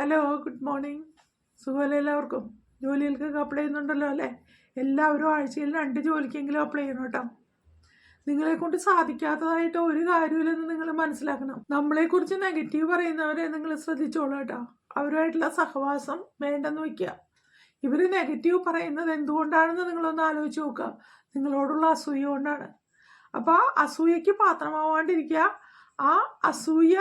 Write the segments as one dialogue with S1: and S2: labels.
S1: Hello good morning. സുഖമല്ലേ എല്ലാവർക്കും? ജോലികൾക്കൊക്കെ apply ചെയ്യുന്നുണ്ടല്ലോ അല്ലേ? എല്ലാവരും ആഴ്ചയിൽ രണ്ട് ജോലിക്കെങ്കിലും അപ്ലൈ ചെയ്യണം കേട്ടോ. നിങ്ങളെ കൊണ്ട് സാധിക്കാത്തതായിട്ട് ഒരു കാര്യമില്ലെന്ന് നിങ്ങൾ മനസ്സിലാക്കണം. നമ്മളെക്കുറിച്ച് നെഗറ്റീവ് പറയുന്നവരെ നിങ്ങൾ ശ്രദ്ധിച്ചോളൂ കേട്ടോ. അവരുമായിട്ടുള്ള സഹവാസം വേണ്ടെന്ന് വയ്ക്കുക. ഇവർ നെഗറ്റീവ് പറയുന്നത് എന്തുകൊണ്ടാണെന്ന് നിങ്ങളൊന്ന് ആലോചിച്ച് നോക്കുക. നിങ്ങളോടുള്ള അസൂയ കൊണ്ടാണ്. അപ്പോൾ ആ അസൂയയ്ക്ക് പാത്രമാവാണ്ടിരിക്കുക. ആ അസൂയ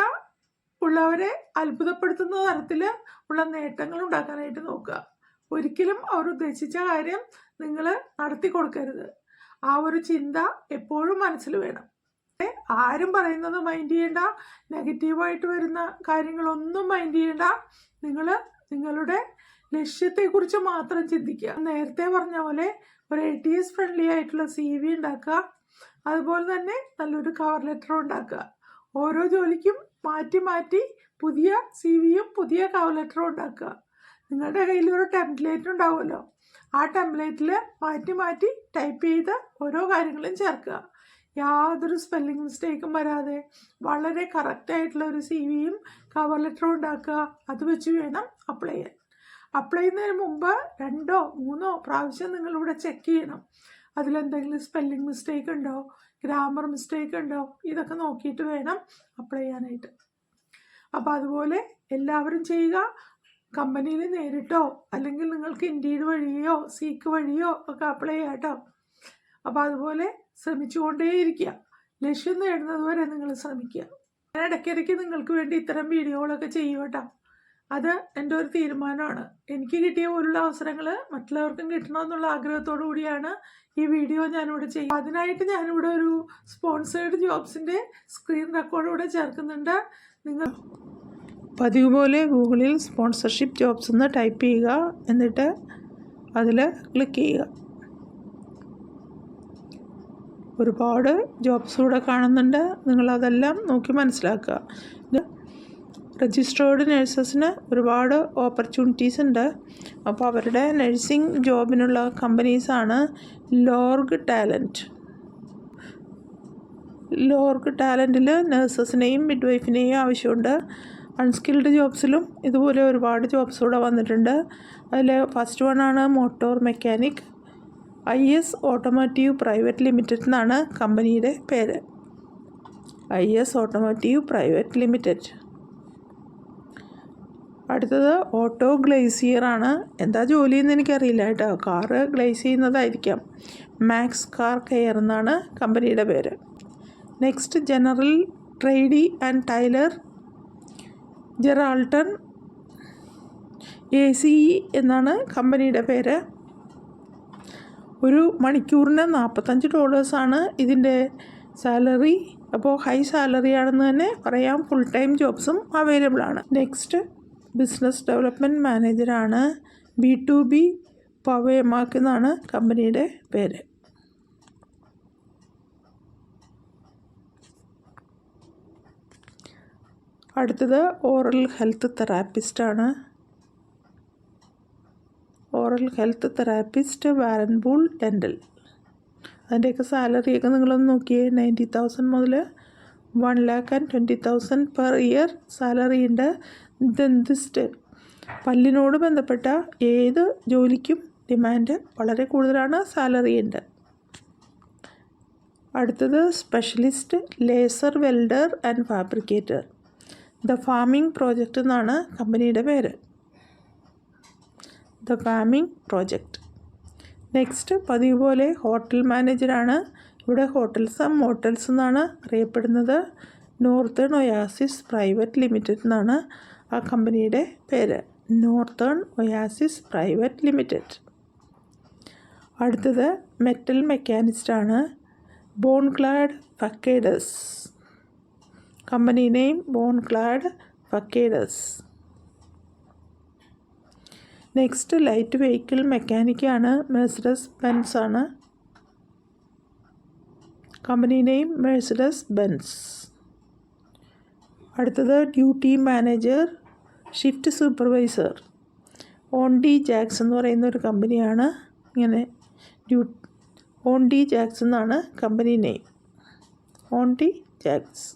S1: ഉള്ളവരെ അത്ഭുതപ്പെടുത്തുന്ന തരത്തിൽ ഉള്ള നേട്ടങ്ങൾ ഉണ്ടാക്കാനായിട്ട് നോക്കുക. ഒരിക്കലും അവർ ഉദ്ദേശിച്ച കാര്യം നിങ്ങൾ നടത്തി കൊടുക്കരുത്. ആ ഒരു ചിന്ത എപ്പോഴും മനസ്സിൽ വേണം. ആരും പറയുന്നത് മൈൻഡ് ചെയ്യേണ്ട. നെഗറ്റീവായിട്ട് വരുന്ന കാര്യങ്ങളൊന്നും മൈൻഡ് ചെയ്യേണ്ട. നിങ്ങൾ നിങ്ങളുടെ ലക്ഷ്യത്തെക്കുറിച്ച് മാത്രം ചിന്തിക്കുക. നേരത്തെ പറഞ്ഞ പോലെ ഒരു എ ടി എസ് ഫ്രണ്ട്ലി ആയിട്ടുള്ള സി വി ഉണ്ടാക്കുക. അതുപോലെ തന്നെ നല്ലൊരു കവർ ലെറ്റർ ഉണ്ടാക്കുക. ഓരോ ജോലിക്കും മാറ്റി മാറ്റി പുതിയ സി വിയും പുതിയ കവർ ലെറ്ററും ഉണ്ടാക്കുക. നിങ്ങളുടെ കയ്യിൽ ഒരു ടെംപ്ലേറ്റ് ഉണ്ടാവുമല്ലോ. ആ ടെംപ്ലേറ്റിൽ മാറ്റി മാറ്റി ടൈപ്പ് ചെയ്ത് ഓരോ കാര്യങ്ങളും ചേർക്കുക. യാതൊരു സ്പെല്ലിംഗ് മിസ്റ്റേക്കും വരാതെ വളരെ കറക്റ്റായിട്ടുള്ള ഒരു സി വിയും കവർ ലെറ്ററും ഉണ്ടാക്കുക. അത് വെച്ച് വേണം അപ്ലൈ ചെയ്യാൻ. അപ്ലൈ ചെയ്യുന്നതിന് മുമ്പ് രണ്ടോ മൂന്നോ പ്രാവശ്യം നിങ്ങളിവിടെ ചെക്ക് ചെയ്യണം. അതിലെന്തെങ്കിലും സ്പെല്ലിംഗ് മിസ്റ്റേക്ക് ഉണ്ടോ? ഗ്രാമർ മിസ്റ്റേക്ക് ഉണ്ടോ? ഇതൊക്കെ നോക്കിയിട്ട് വേണം അപ്ലൈ ചെയ്യാനായിട്ട്. അപ്പോൾ അതുപോലെ എല്ലാവരും ചെയ്യുക. കമ്പനിയിൽ നേരിട്ടോ? അല്ലെങ്കിൽ നിങ്ങൾക്ക് ഇൻഡീഡ് വഴിയോ സീക്ക് വഴിയോ ഒക്കെ അപ്ലൈ ചെയ്യാം കേട്ടോ. അപ്പോൾ അതുപോലെ ശ്രമിച്ചുകൊണ്ടേയിരിക്കുക. ലക്ഷ്യം നേടുന്നതുവരെ നിങ്ങൾ ശ്രമിക്കുക. ഞാൻ ഇടയ്ക്കിടയ്ക്ക് നിങ്ങൾക്ക് വേണ്ടി ഇത്തരം വീഡിയോകളൊക്കെ ചെയ്യും കേട്ടോ. അത് എന്റെ ഒരു തീരുമാനമാണ്. എനിക്ക് കിട്ടിയ പോലുള്ള അവസരങ്ങൾ മറ്റുള്ളവർക്കും കിട്ടണമെന്നുള്ള ആഗ്രഹത്തോടു കൂടിയാണ് ഈ വീഡിയോ ഞാനിവിടെ ചെയ്യും അതിനായിട്ട് ഞാനിവിടെ ഒരു സ്പോൺസേഡ് ജോബ്സിന്റെ സ്ക്രീൻ റെക്കോർഡ് ഇവിടെ ചേർക്കുന്നുണ്ട്. നിങ്ങൾ പതിവ് പോലെ ഗൂഗിളിൽ സ്പോൺസർഷിപ്പ് ജോബ്സ് എന്ന് ടൈപ്പ് ചെയ്യുക. എന്നിട്ട് അതിൽ ക്ലിക്ക് ചെയ്യുക. ഒരുപാട് ജോബ്സ് ഇവിടെ കാണുന്നുണ്ട്. നിങ്ങളതെല്ലാം നോക്കി മനസ്സിലാക്കുക. രജിസ്റ്റേർഡ് നഴ്സസിന് ഒരുപാട് ഓപ്പർച്യൂണിറ്റീസ് ഉണ്ട്. അപ്പോൾ അവരുടെ നഴ്സിംഗ് ജോബിനുള്ള കമ്പനീസാണ് ലോർഗ് ടാലന്റ് ലോർഗ് ടാലന്റിൽ നഴ്സസിനെയും മിഡ്വൈഫിനെയും ആവശ്യമുണ്ട്. അൺസ്കിൽഡ് ജോബ്സിലും ഇതുപോലെ ഒരുപാട് ജോബ്സ് ഇവിടെ വന്നിട്ടുണ്ട്. അതിൽ ഫസ്റ്റ് വൺ ആണ് motor mechanic I S automotive private limited എന്നാണ് കമ്പനിയുടെ പേര്. I S automotive private limited അടുത്തത് ഓട്ടോ ഗ്ലേസിയറാണ് എന്താ ജോലി എന്ന് എനിക്കറിയില്ല കേട്ടോ. കാറ് ഗ്ലേസ് ചെയ്യുന്നതായിരിക്കാം. മാക്സ് കാർ കെയർ എന്നാണ് കമ്പനിയുടെ പേര്. Next general tradie and tiler Geraldton A C E എന്നാണ് കമ്പനിയുടെ പേര്. ഒരു മണിക്കൂറിന് നാൽപ്പത്തഞ്ച് ഡോളേഴ്സാണ് ഇതിന്റെ സാലറി. അപ്പോൾ ഹൈ സാലറി ആണെന്ന് തന്നെ പറയാം. ഫുൾ ടൈം ജോബ്സും അവൈലബിൾ ആണ്. നെക്സ്റ്റ് ബിസിനസ് ഡെവലപ്മെന്റ് മാനേജറാണ് ബി ടു ബി പവയമാക്ക് എന്നാണ് കമ്പനിയുടെ പേര്. അടുത്തത് ഓറൽ ഹെൽത്ത് തെറാപ്പിസ്റ്റാണ്. ഓറൽ ഹെൽത്ത് തെറാപ്പിസ്റ്റ് വാരൻപൂൾ ഡെന്റൽ. അതിന്റെയൊക്കെ സാലറിയൊക്കെ നിങ്ങളൊന്ന് നോക്കിയേ നയന്റി തൗസൻഡ് മുതൽ one lakh and twenty thousand per year salary ഉണ്ട് ദന്തിസ്റ്റ്. പല്ലിനോട് ബന്ധപ്പെട്ട ഏത് ജോലിക്കും ഡിമാൻഡ് വളരെ കൂടുതലാണ് സാലറി ഉണ്ട്. അടുത്തത് specialist laser welder and fabricator. The farming project എന്നാണ് കമ്പനിയുടെ പേര്. ദ ഫാമിംഗ് പ്രോജക്റ്റ് നെക്സ്റ്റ് പതിവ് പോലെ ഹോട്ടൽ മാനേജറാണ് ഇവിടെ ഹോട്ടൽസ് ആൻഡ് മോട്ടൽസ് എന്നാണ് അറിയപ്പെടുന്നത്. നോർത്തേൺ ഒയാസിസ് പ്രൈവറ്റ് ലിമിറ്റഡ് എന്നാണ് ആ കമ്പനിയുടെ പേര് നോർത്തേൺ ഒയാസിസ് പ്രൈവറ്റ് ലിമിറ്റഡ്. അടുത്തത് metal മെക്കാനിസ്റ്റാണ് Bonclad facades. Company name Bonclad facades. Next light vehicle മെക്കാനിക്കാണ് Mercedes Benz ആണ്. Company name Mercedes Benz. അടുത്തത് duty manager shift supervisor. Aunty Jack's എന്ന് പറയുന്ന ഒരു കമ്പനിയാണ് ഇങ്ങനെ ഡ്യൂ ഓൺ ഡി ജാക്സ് എന്നാണ് company name. Aunty Jack's.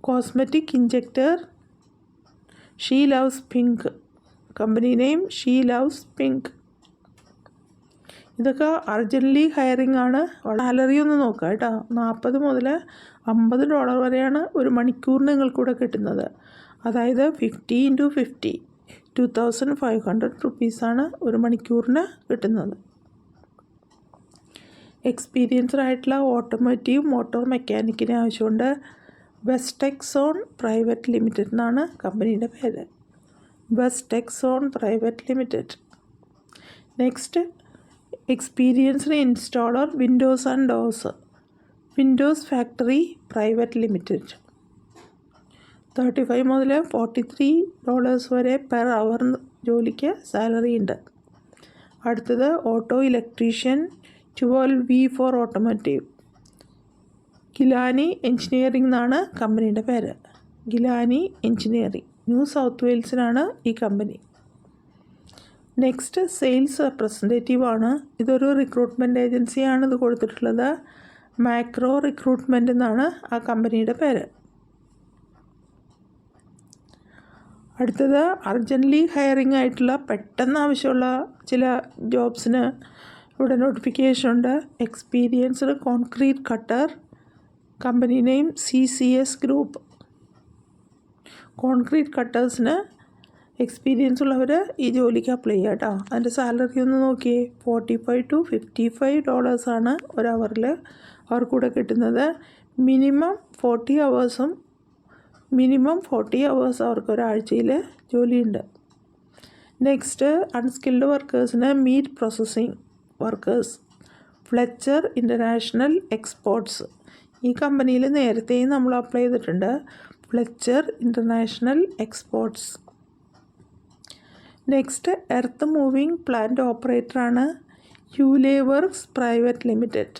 S1: Cosmetic injector She Loves Pink. Company name She Loves Pink. ഇതൊക്കെ urgently hiring ആണ്. സാലറി ഒന്ന് നോക്കുക കേട്ടോ. നാൽപ്പത് മുതൽ അമ്പത് ഡോളർ വരെയാണ് ഒരു മണിക്കൂറിന് നിങ്ങൾക്കൂടെ കിട്ടുന്നത്. അതായത് fifty into fifty two thousand five hundred റുപ്പീസാണ് ഒരു മണിക്കൂറിന് കിട്ടുന്നത്. എക്സ്പീരിയൻസ്ഡ് ആയിട്ടുള്ള ഓട്ടോമോറ്റീവ് മോട്ടോർ മെക്കാനിക്കിനെ ആവശ്യമുണ്ട്. ബെസ്റ്റെക്സോൺ പ്രൈവറ്റ് ലിമിറ്റഡ് എന്നാണ് കമ്പനിയുടെ പേര്. Bestexon private limited next experienced installer windows and doors windows factory private limited. Thirty five മുതൽ ഫോർട്ടി ത്രീ ഡോളേഴ്സ് വരെ പെർ അവർ ജോലിക്ക് സാലറി ഉണ്ട്. അടുത്തത് auto electrician twelve V four automotive Gilani engineering എന്നാണ് കമ്പനിയുടെ പേര്. ഗിലാനി എഞ്ചിനീയറിംഗ് ന്യൂ സൗത്ത് വെയിൽസിലാണ് ഈ കമ്പനി. നെക്സ്റ്റ് സെയിൽസ് റെപ്രസെന്റേറ്റീവ് ആണ്. ഇതൊരു റിക്രൂട്ട്മെന്റ് ഏജൻസിയാണ് ഇത് കൊടുത്തിട്ടുള്ളത്. മാക്രോ റിക്രൂട്ട്മെന്റ് എന്നാണ് ആ കമ്പനിയുടെ പേര്. അടുത്തത് അർജന്റ്ലി ഹയറിംഗ് ആയിട്ടുള്ള പെട്ടെന്ന് ആവശ്യമുള്ള ചില ജോബ്സിന് ഇവിടെ നോട്ടിഫിക്കേഷൻ ഉണ്ട്. Experienced concrete cutter company name C C S group concrete കട്ടേഴ്സിന് experience ഉള്ളവർ ഈ ജോലിക്ക് അപ്ലൈ ചെയ്യാം കേട്ടോ അതിന്റെ സാലറി ഒന്ന് നോക്കിയേ. Forty five to fifty five ഡോളേഴ്സാണ് ഒരു അവറിൽ അവർക്കൂടെ കിട്ടുന്നത്. മിനിമം ഫോർട്ടി അവേഴ്സും മിനിമം ഫോർട്ടി അവേഴ്സ് അവർക്ക് ഒരാഴ്ചയിൽ ജോലിയുണ്ട്. Next unskilled വർക്കേഴ്സിന് meat processing workers Fletcher international exports ഈ കമ്പനിയിൽ നേരത്തെയും നമ്മൾ അപ്ലൈ ചെയ്തിട്ടുണ്ട്. Fletcher international exports next earth moving plant ഓപ്പറേറ്ററാണ് Huley works private limited.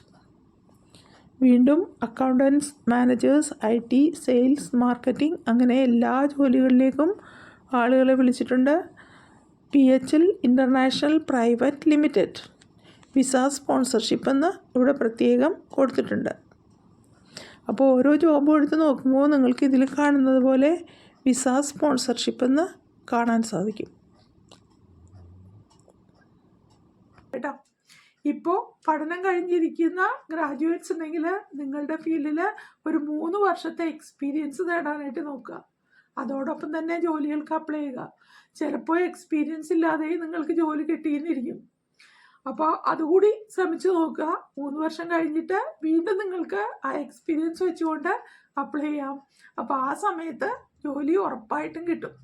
S1: വീണ്ടും accountants managers I T sales marketing അങ്ങനെ എല്ലാ ജോലികളിലേക്കും ആളുകളെ വിളിച്ചിട്ടുണ്ട്. P H L international private limited. Visa sponsorship എന്ന് ഇവിടെ പ്രത്യേകം കൊടുത്തിട്ടുണ്ട്. അപ്പോൾ ഓരോ ജോബും എടുത്ത് നോക്കുമ്പോൾ നിങ്ങൾക്ക് ഇതിൽ കാണുന്നത് പോലെ വിസ സ്പോൺസർഷിപ്പ് എന്ന് കാണാൻ സാധിക്കും. കേട്ടോ. ഇപ്പോൾ പഠനം കഴിഞ്ഞിരിക്കുന്ന ഗ്രാജുവേറ്റ്സ് ഉണ്ടെങ്കിൽ നിങ്ങളുടെ ഫീൽഡിൽ ഒരു മൂന്ന് വർഷത്തെ എക്സ്പീരിയൻസ് നേടാനായിട്ട് നോക്കുക. അതോടൊപ്പം തന്നെ ജോലികൾക്ക് അപ്ലൈ ചെയ്യുക. ചിലപ്പോൾ എക്സ്പീരിയൻസ് ഇല്ലാതെ നിങ്ങൾക്ക് ജോലി കിട്ടിയെന്നിരിക്കും അപ്പോൾ അതുകൂടി ശ്രമിച്ചു നോക്കുക. മൂന്ന് വർഷം കഴിഞ്ഞിട്ട് വീണ്ടും നിങ്ങൾക്ക് ആ എക്സ്പീരിയൻസ് വെച്ചുകൊണ്ട് അപ്ലൈ ചെയ്യാം. അപ്പോൾ ആ സമയത്ത് ജോലി ഉറപ്പായിട്ടും കിട്ടും.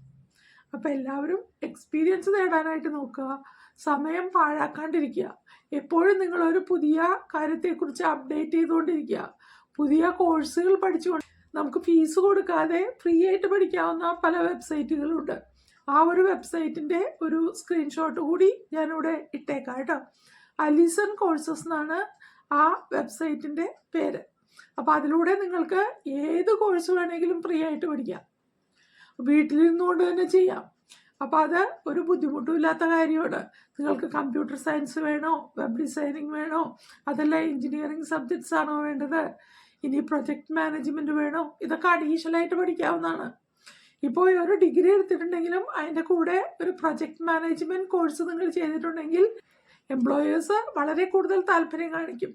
S1: അപ്പോൾ എല്ലാവരും എക്സ്പീരിയൻസ് നേടാനായിട്ട് നോക്കുക. സമയം പാഴാക്കാണ്ടിരിക്കുക. എപ്പോഴും നിങ്ങളൊരു പുതിയ കാര്യത്തെക്കുറിച്ച് അപ്ഡേറ്റ് ചെയ്തുകൊണ്ടിരിക്കുക. പുതിയ കോഴ്സുകൾ പഠിച്ചുകൊണ്ട് നമുക്ക് ഫീസ് കൊടുക്കാതെ ഫ്രീ ആയിട്ട് പഠിക്കാവുന്ന പല വെബ്സൈറ്റുകളുണ്ട് ആ ഒരു വെബ്സൈറ്റിന്റെ ഒരു സ്ക്രീൻഷോട്ട് കൂടി ഞാനിവിടെ ഇട്ടേക്കാം കേട്ടോ. അലിസൺ കോഴ്സസ് എന്നാണ് ആ വെബ്സൈറ്റിന്റെ പേര്. അപ്പോൾ അതിലൂടെ നിങ്ങൾക്ക് ഏത് കോഴ്സ് വേണമെങ്കിലും ഫ്രീ ആയിട്ട് പഠിക്കാം. വീട്ടിലിരുന്നുകൊണ്ട് തന്നെ ചെയ്യാം. അപ്പോൾ അത് ഒരു ബുദ്ധിമുട്ടുമില്ലാത്ത കാര്യമാണ്. നിങ്ങൾക്ക് കമ്പ്യൂട്ടർ സയൻസ് വേണോ? വെബ് ഡിസൈനിങ് വേണോ? അതല്ല എഞ്ചിനീയറിംഗ് സബ്ജക്ട്സ് ആണോ വേണ്ടത്? ഇനി പ്രൊജക്ട് മാനേജ്മെന്റ് വേണോ? ഇതൊക്കെ അഡീഷണലായിട്ട് പഠിക്കാവുന്നതാണ്. ഇപ്പോൾ ഒരു ഡിഗ്രി എടുത്തിട്ടുണ്ടെങ്കിലും അതിന്റെ കൂടെ ഒരു പ്രൊജക്ട് മാനേജ്മെന്റ് കോഴ്സ് നിങ്ങൾ ചെയ്തിട്ടുണ്ടെങ്കിൽ എംപ്ലോയേഴ്സ് വളരെ കൂടുതൽ താല്പര്യം കാണിക്കും.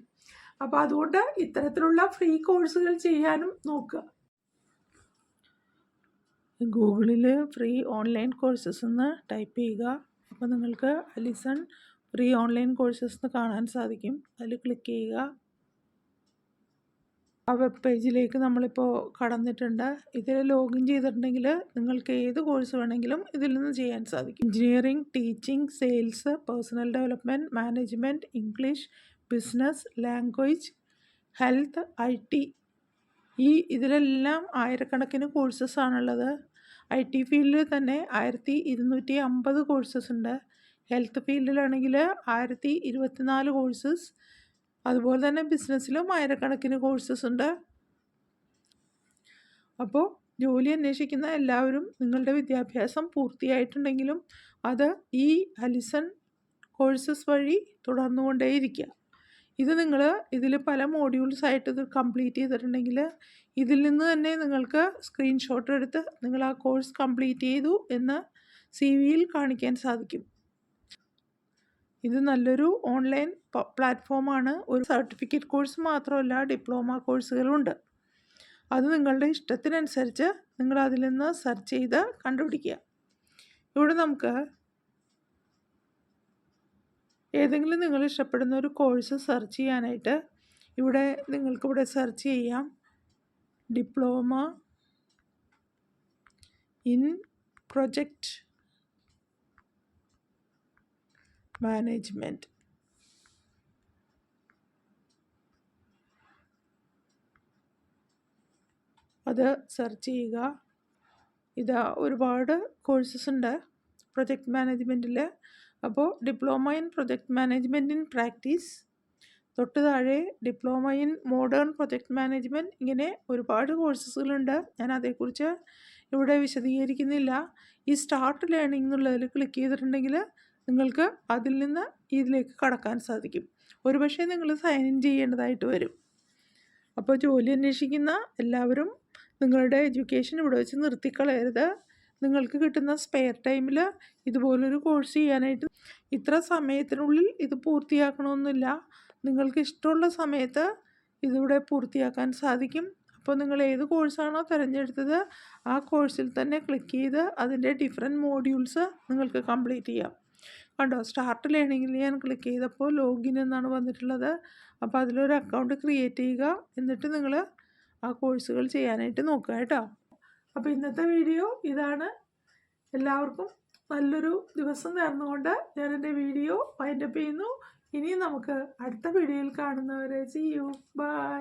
S1: അപ്പോൾ അതുകൊണ്ട് ഇത്തരത്തിലുള്ള ഫ്രീ കോഴ്സുകൾ ചെയ്യാനും നോക്കുക. ഗൂഗിളിൽ ഫ്രീ ഓൺലൈൻ കോഴ്സസ് എന്ന് ടൈപ്പ് ചെയ്യുക. അപ്പോൾ നിങ്ങൾക്ക് അലിസൺ ഫ്രീ ഓൺലൈൻ കോഴ്സസ് എന്ന് കാണാൻ സാധിക്കും. അതിൽ ക്ലിക്ക് ചെയ്യുക. ആ വെബ് പേജിലേക്ക് നമ്മളിപ്പോൾ കടന്നിട്ടുണ്ട്. ഇതിൽ ലോഗിൻ ചെയ്തിട്ടുണ്ടെങ്കിൽ നിങ്ങൾക്ക് ഏത് കോഴ്സ് വേണമെങ്കിലും ഇതിൽ നിന്ന് ചെയ്യാൻ സാധിക്കും. Engineering teaching sales personal development management English business language health I T. ഈ ഇതിലെല്ലാം ആയിരക്കണക്കിന് കോഴ്സസ് ആണുള്ളത് ഐ ടി ഫീൽഡിൽ തന്നെ ആയിരത്തി ഇരുന്നൂറ്റി അമ്പത് കോഴ്സസ് ഉണ്ട്. ഹെൽത്ത് ഫീൽഡിലാണെങ്കിൽ ആയിരത്തി ഇരുപത്തിനാല് കോഴ്സസ് അതുപോലെ തന്നെ ബിസിനസ്സിലും ആയിരക്കണക്കിന് കോഴ്സസ് ഉണ്ട്. അപ്പോൾ ജോലി അന്വേഷിക്കുന്ന എല്ലാവരും നിങ്ങളുടെ വിദ്യാഭ്യാസം പൂർത്തിയായിട്ടുണ്ടെങ്കിലും അത് ഈ അലിസൺ കോഴ്സസ് വഴി തുടർന്നുകൊണ്ടേയിരിക്കുക. ഇത് നിങ്ങൾ ഇതിൽ പല മോഡ്യൂൾസ് ആയിട്ട് ഇത് കംപ്ലീറ്റ് ചെയ്തിട്ടുണ്ടെങ്കിൽ ഇതിൽ നിന്ന് തന്നെ നിങ്ങൾക്ക് സ്ക്രീൻഷോട്ട് എടുത്ത് നിങ്ങൾ ആ കോഴ്സ് കംപ്ലീറ്റ് ചെയ്തു എന്ന് സി വിയിൽ കാണിക്കാൻ സാധിക്കും. ഇത് നല്ലൊരു ഓൺലൈൻ പ്ലാറ്റ്ഫോമാണ് ഒരു സർട്ടിഫിക്കറ്റ് കോഴ്സ് മാത്രമല്ല ഡിപ്ലോമ കോഴ്സുകളുണ്ട് അത് നിങ്ങളുടെ ഇഷ്ടത്തിനനുസരിച്ച് നിങ്ങൾ അതിൽ നിന്ന് സെർച്ച് ചെയ്ത് കണ്ടുപിടിക്കുക. ഇവിടെ നമുക്ക് ഏതെങ്കിലും നിങ്ങൾ ഇഷ്ടപ്പെടുന്ന ഒരു കോഴ്സ് സെർച്ച് ചെയ്യാനായിട്ട് ഇവിടെ നിങ്ങൾക്കിവിടെ സെർച്ച് ചെയ്യാം. Diploma in project management. അത് സെർച്ച് ചെയ്യുക. ഇതാ ഒരുപാട് കോഴ്സസ് ഉണ്ട്. പ്രൊജക്റ്റ് മാനേജ്മെന്റിൽ. അപ്പോൾ diploma in project management in practice. തൊട്ട് താഴെ diploma in modern project management. ഇങ്ങനെ ഒരുപാട് കോഴ്സസുകളുണ്ട്. ഞാൻ അതേക്കുറിച്ച് ഇവിടെ വിശദീകരിക്കുന്നില്ല. ഈ സ്റ്റാർട്ട് ലേണിംഗ് എന്നുള്ളതിൽ ക്ലിക്ക് ചെയ്തിട്ടുണ്ടെങ്കിൽ നിങ്ങൾക്ക് അതിൽ നിന്ന് ഇതിലേക്ക് കടക്കാൻ സാധിക്കും. ഒരുപക്ഷെ നിങ്ങൾ സൈൻ ഇൻ ചെയ്യേണ്ടതായിട്ട് വരും. അപ്പോൾ ജോലി അന്വേഷിക്കുന്ന എല്ലാവരും നിങ്ങളുടെ എഡ്യൂക്കേഷൻ ഇവിടെ വെച്ച് നിർത്തിക്കളയരുത്. നിങ്ങൾക്ക് കിട്ടുന്ന സ്പെയർ ടൈമിൽ ഇതുപോലൊരു കോഴ്സ് ചെയ്യാനായിട്ട് ഇത്ര സമയത്തിനുള്ളിൽ ഇത് പൂർത്തിയാക്കണമെന്നില്ല നിങ്ങൾക്ക് ഇഷ്ടമുള്ള സമയത്ത് ഇതിവിടെ പൂർത്തിയാക്കാൻ സാധിക്കും. അപ്പോൾ നിങ്ങൾ ഏത് കോഴ്സാണോ തിരഞ്ഞെടുത്തത് ആ കോഴ്സിൽ തന്നെ ക്ലിക്ക് ചെയ്ത് അതിന്റെ ഡിഫറെന്റ് മോഡ്യൂൾസ് നിങ്ങൾക്ക് കംപ്ലീറ്റ് ചെയ്യാം. കണ്ടോ? സ്റ്റാർട്ട് ലേണിങ്ങിൽ ഞാൻ ക്ലിക്ക് ചെയ്തപ്പോൾ ലോഗിൻ എന്നാണ് വന്നിട്ടുള്ളത്. അപ്പോൾ അതിലൊരു അക്കൗണ്ട് ക്രിയേറ്റ് ചെയ്യുക. എന്നിട്ട് നിങ്ങൾ ആ കോഴ്സുകൾ ചെയ്യാനായിട്ട് നോക്കുക കേട്ടോ. അപ്പോൾ ഇന്നത്തെ വീഡിയോ ഇതാണ്. എല്ലാവർക്കും നല്ലൊരു ദിവസം നേർന്നുകൊണ്ട് ഞാൻ എന്റെ വീഡിയോ വൈൻഡപ്പ് ചെയ്യുന്നു. ഇനി നമുക്ക് അടുത്ത വീഡിയോയിൽ കാണുന്നവരെ ചെയ്യൂ ബായ്